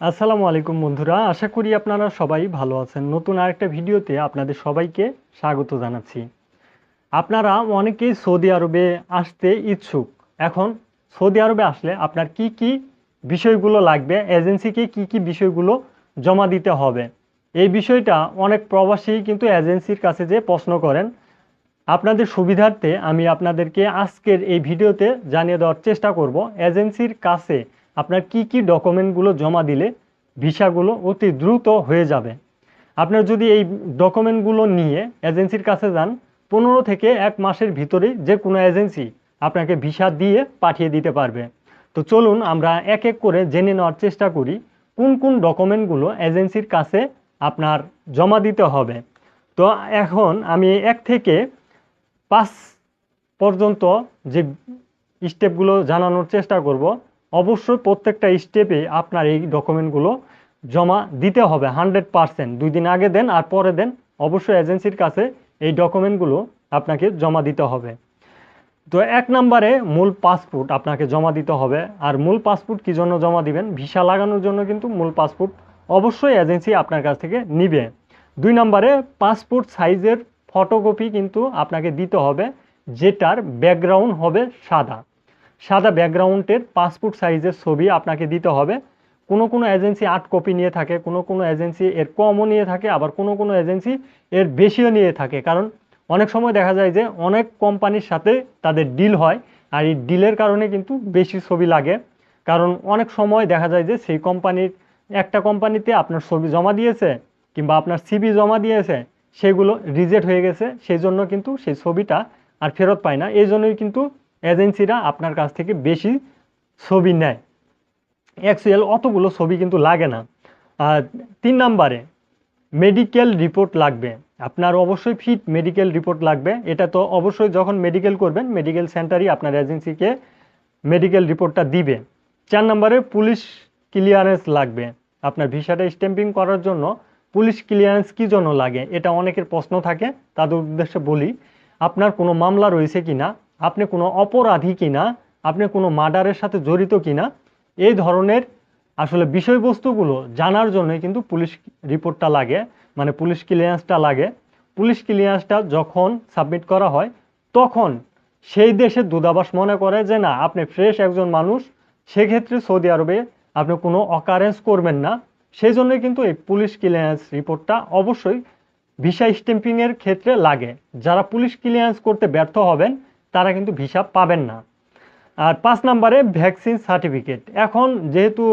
আসসালামু আলাইকুম বন্ধুরা, আশা করি আপনারা সবাই ভালো আছেন। নতুন আরেকটা ভিডিওতে আপনাদের সবাইকে স্বাগত জানাচ্ছি। আপনারা অনেকেই সৌদি আরবে আসতে ইচ্ছুক। এখন সৌদি আরবে আসলে আপনার কি কি বিষয়গুলো লাগবে, এজেন্সিকে কি কি বিষয়গুলো জমা দিতে হবে, এই বিষয়টা অনেক প্রবাসী কিন্তু এজেন্সির কাছে যে প্রশ্ন করেন, আপনাদের সুবিধার্থে আমি আপনাদেরকে আজকের এই ভিডিওতে জানিয়ে দেওয়ার চেষ্টা করব। এজেন্সির কাছে আপনার কি কি ডকুমেন্টগুলো জমা দিলে ভিসাগুলো অতি দ্রুত হয়ে যাবে? আপনার যদি এই ডকুমেন্টগুলো নিয়ে এজেন্সির কাছে যান, পনেরো থেকে এক মাসের ভিতরেই যে কোনো এজেন্সি আপনাকে ভিসা দিয়ে পাঠিয়ে দিতে পারবে। তো চলুন আমরা এক এক করে জেনে নেওয়ার চেষ্টা করি, কোন কোন ডকুমেন্টগুলো এজেন্সির কাছে আপনার জমা দিতে হবে। তো এখন আমি এক থেকে পাঁচ পর্যন্ত যে স্টেপগুলো জানানোর চেষ্টা করব অবশ্যই প্রত্যেকটা স্টেপে আপনার এই ডকুমেন্টগুলো জমা দিতে হবে হান্ড্রেড পারসেন্ট দুই দিন আগে দেন আর পরে দেন, অবশ্যই এজেন্সির কাছে এই ডকুমেন্টগুলো আপনাকে জমা দিতে হবে। তো এক নম্বরে মূল পাসপোর্ট আপনাকে জমা দিতে হবে। আর মূল পাসপোর্ট কী জন্য জমা দিবেন? ভিসা লাগানোর জন্য কিন্তু মূল পাসপোর্ট অবশ্যই এজেন্সি আপনার কাছ থেকে নিবে। দুই নম্বরে পাসপোর্ট সাইজের ফটোকপি কিন্তু আপনাকে দিতে হবে, যেটার ব্যাকগ্রাউন্ড হবে সাদা। সাদা ব্যাকগ্রাউন্ডের পাসপোর্ট সাইজের ছবি আপনাকে দিতে হবে। কোনো কোনো এজেন্সি আট কপি নিয়ে থাকে, কোনো কোনো এজেন্সি এর কমও নিয়ে থাকে, আবার কোনো কোনো এজেন্সি এর বেশিও নিয়ে থাকে। কারণ অনেক সময় দেখা যায় যে অনেক কোম্পানির সাথে তাদের ডিল হয়, আর এই ডিলের কারণে কিন্তু বেশি ছবি লাগে। কারণ অনেক সময় দেখা যায় যে সেই কোম্পানির, একটা কোম্পানিতে আপনার ছবি জমা দিয়েছে কিংবা আপনার সিবি জমা দিয়েছে, সেগুলো রিজেক্ট হয়ে গেছে সেই জন্য কিন্তু সেই ছবিটা আর ফেরত পায় না। এই জন্যই কিন্তু এজেন্সিরা আপনার কাছ থেকে বেশি ছবি নেয়। অ্যাকচুয়াল অতগুলো ছবি কিন্তু লাগে না। আর তিন নাম্বারে মেডিকেল রিপোর্ট লাগবে। আপনার অবশ্যই ফিট মেডিকেল রিপোর্ট লাগবে। এটা তো অবশ্যই যখন মেডিকেল করবেন মেডিকেল সেন্টারই আপনার এজেন্সিকে মেডিকেল রিপোর্টটা দিবে। চার নম্বরে পুলিশ ক্লিয়ারেন্স লাগবে। আপনার ভিসাটা স্ট্যাম্পিং করার জন্য পুলিশ ক্লিয়ারেন্স কী জন্য লাগে? এটা অনেকের প্রশ্ন থাকে, তাদের উদ্দেশ্যে বলি। আপনার কোনো মামলা রয়েছে কি না আপনি কোনো অপরাধী কি না আপনি কোনো মার্ডারের সাথে জড়িত কি না এই ধরনের আসলে বিষয়বস্তুগুলো জানার জন্য কিন্তু পুলিশ রিপোর্টটা লাগে মানে পুলিশ ক্লিয়ারেন্সটা লাগে। পুলিশ ক্লিয়ারেন্সটা যখন সাবমিট করা হয়, তখন সেই দেশের দূতাবাস মনে করে যে, না, আপনি ফ্রেশ একজন মানুষ, সেক্ষেত্রে সৌদি আরবে আপনি কোনো অকারেন্স করবেন না। সেই জন্যই কিন্তু এই পুলিশ ক্লিয়ারেন্স রিপোর্টটা অবশ্যই ভিসা স্ট্যাম্পিংয়ের ক্ষেত্রে লাগে। যারা পুলিশ ক্লিয়ারেন্স করতে ব্যর্থ হবেন তারা কিন্তু ভিসা পাবেন না। আর পাঁচ নম্বরে ভ্যাকসিন সার্টিফিকেট। এখন যেহেতু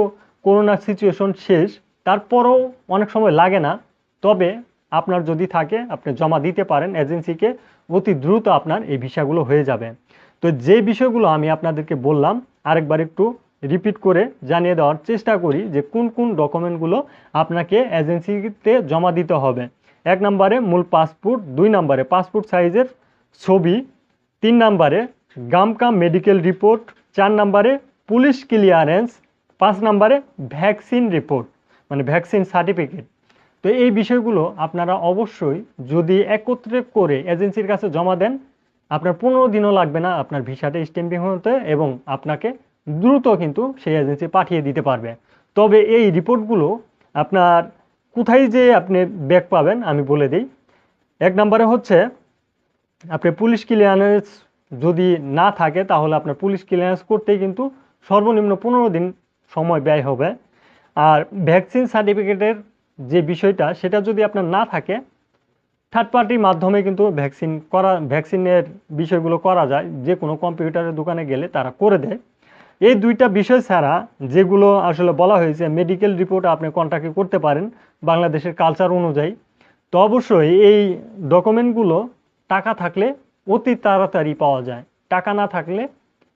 করোনার সিচুয়েশন শেষ, তারপরেও অনেক সময় লাগে না। তবে আপনার যদি থাকে, আপনি জমা দিতে পারেন এজেন্সিকে, অতি দ্রুত আপনার এই ভিসাগুলো হয়ে যাবে। তো যে বিষয়গুলো আমি আপনাদেরকে বললাম, আরেকবার একটু রিপিট করে জানিয়ে দেওয়ার চেষ্টা করি যে কোন কোন ডকুমেন্টগুলো আপনাকে এজেন্সিতে জমা দিতে হবে। এক নম্বরে মূল পাসপোর্ট, দুই নম্বরে পাসপোর্ট সাইজের ছবি তিন নম্বরে গামকাম মেডিকেল রিপোর্ট, চার নম্বরে পুলিশ ক্লিয়ারেন্স, পাঁচ নম্বরে ভ্যাকসিন রিপোর্ট মানে ভ্যাকসিন সার্টিফিকেট। তো এই বিষয়গুলো আপনারা অবশ্যই যদি একত্রে করে এজেন্সির কাছে জমা দেন, আপনার পনেরো দিনও লাগবে না আপনার ভিসাটা স্ট্যাম্পিং হতে এবং আপনাকে দ্রুত কিন্তু সেই এজেন্সি পাঠিয়ে দিতে পারবে। তবে এই রিপোর্টগুলো আপনার কোথায় যে আপনি ব্যাক পাবেন আমি বলে দিই। এক নম্বরে হচ্ছে আপনি পুলিশ ক্লিয়ারেন্স যদি না থাকে, তাহলে আপনার পুলিশ ক্লিয়ারেন্স করতেই কিন্তু সর্বনিম্ন পনেরো দিন সময় ব্যয় হবে। আর ভ্যাকসিন সার্টিফিকেটের যে বিষয়টা, সেটা যদি আপনার না থাকে থার্ড পার্টির মাধ্যমে কিন্তু ভ্যাকসিন করা ভ্যাকসিনের বিষয়গুলো করা যায়। যে কোনো কম্পিউটারের দোকানে গেলে তারা করে দেয়। এই দুইটা বিষয় ছাড়া যেগুলো আসলে বলা হয়েছে মেডিকেল রিপোর্ট আপনি কন্ট্যাক্ট করতে পারেন বাংলাদেশের কালচার অনুযায়ী। তো অবশ্যই এই ডকুমেন্টগুলো টাকা থাকলে অতি তাড়াতাড়ি পাওয়া যায়। টাকা না থাকলে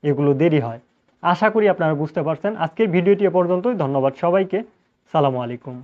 এগুলো দেরি হয়। আশা করি আপনারা বুঝতে পারছেন। আজকের ভিডিওটি এ পর্যন্তই। ধন্যবাদ সবাইকে। সালামু আলাইকুম।